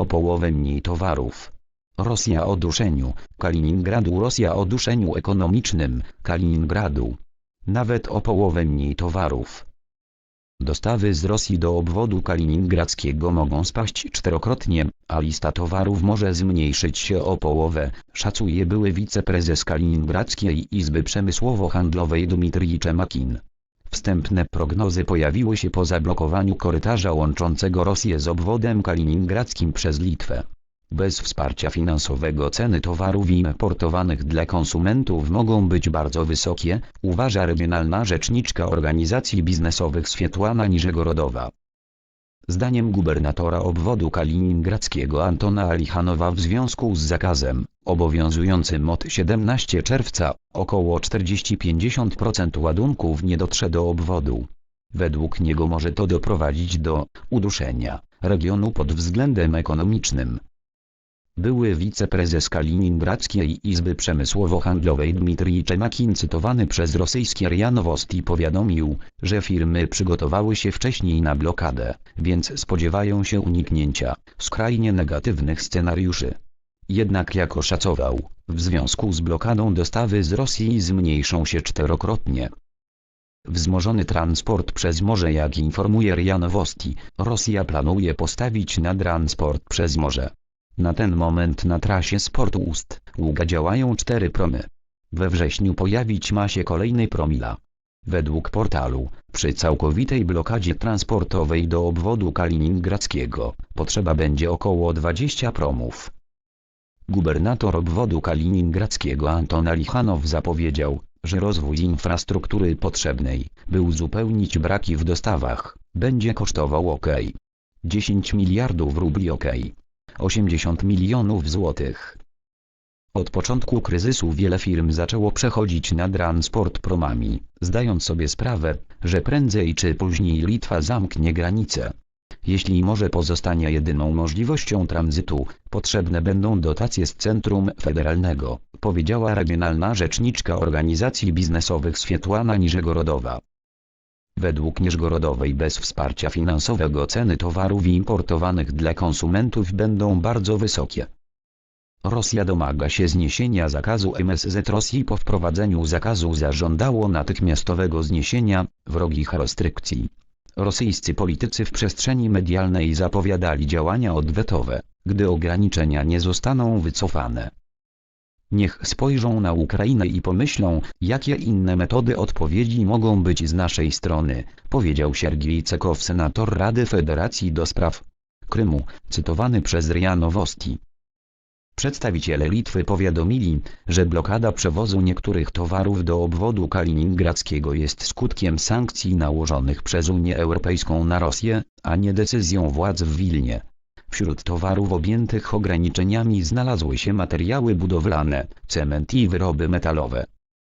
o połowę mniej towarów. Rosja o duszeniu, Kaliningradu Rosja o duszeniu ekonomicznym, Kaliningradu. Nawet o połowę mniej towarów. Dostawy z Rosji do obwodu kaliningradzkiego mogą spaść czterokrotnie, a lista towarów może zmniejszyć się o połowę, szacuje były wiceprezes Kaliningradzkiej Izby Przemysłowo-Handlowej Dmitrij Czemakin. Wstępne prognozy pojawiły się po zablokowaniu korytarza łączącego Rosję z obwodem kaliningradzkim przez Litwę. Bez wsparcia finansowego ceny towarów importowanych dla konsumentów mogą być bardzo wysokie, uważa regionalna rzeczniczka organizacji biznesowych Swietłana Niżegorodowa. Zdaniem gubernatora obwodu kaliningradzkiego Antona Alichanowa w związku z zakazem, obowiązującym od 17 czerwca, około 40-50% ładunków nie dotrze do obwodu. Według niego może to doprowadzić do uduszenia regionu pod względem ekonomicznym. Były wiceprezes Kaliningradzkiej Izby Przemysłowo-Handlowej Dmitrij Czemakin cytowany przez rosyjskie RIA Nowosti powiadomił, że firmy przygotowały się wcześniej na blokadę, więc spodziewają się uniknięcia skrajnie negatywnych scenariuszy. Jednak jak oszacował, w związku z blokadą dostawy z Rosji zmniejszą się czterokrotnie. Wzmożony transport przez morze jak informuje RIA Nowosti, Rosja planuje postawić na transport przez morze. Na ten moment na trasie Sport Ust, Ługa działają cztery promy. We wrześniu pojawić ma się kolejny promila. Według portalu, przy całkowitej blokadzie transportowej do obwodu kaliningradzkiego, potrzeba będzie około 20 promów. Gubernator obwodu kaliningradzkiego Anton Alichanow zapowiedział, że rozwój infrastruktury potrzebnej, by uzupełnić braki w dostawach, będzie kosztował ok. 10 miliardów rubli ok. 80 milionów złotych. Od początku kryzysu wiele firm zaczęło przechodzić na transport promami, zdając sobie sprawę, że prędzej czy później Litwa zamknie granice. Jeśli morze pozostanie jedyną możliwością tranzytu, potrzebne będą dotacje z centrum federalnego, powiedziała regionalna rzeczniczka organizacji biznesowych Swietłana Niżegorodowa. Według Niżgorodowej bez wsparcia finansowego ceny towarów importowanych dla konsumentów będą bardzo wysokie. Rosja domaga się zniesienia zakazu MSZ Rosji po wprowadzeniu zakazu zażądało natychmiastowego zniesienia wrogich restrykcji. Rosyjscy politycy w przestrzeni medialnej zapowiadali działania odwetowe, gdy ograniczenia nie zostaną wycofane. Niech spojrzą na Ukrainę i pomyślą, jakie inne metody odpowiedzi mogą być z naszej strony, powiedział Siergiej Cekow, senator Rady Federacji do Spraw Krymu, cytowany przez RIA Nowosti. Przedstawiciele Litwy powiadomili, że blokada przewozu niektórych towarów do obwodu kaliningradzkiego jest skutkiem sankcji nałożonych przez Unię Europejską na Rosję, a nie decyzją władz w Wilnie. Wśród towarów objętych ograniczeniami znalazły się materiały budowlane, cement i wyroby metalowe.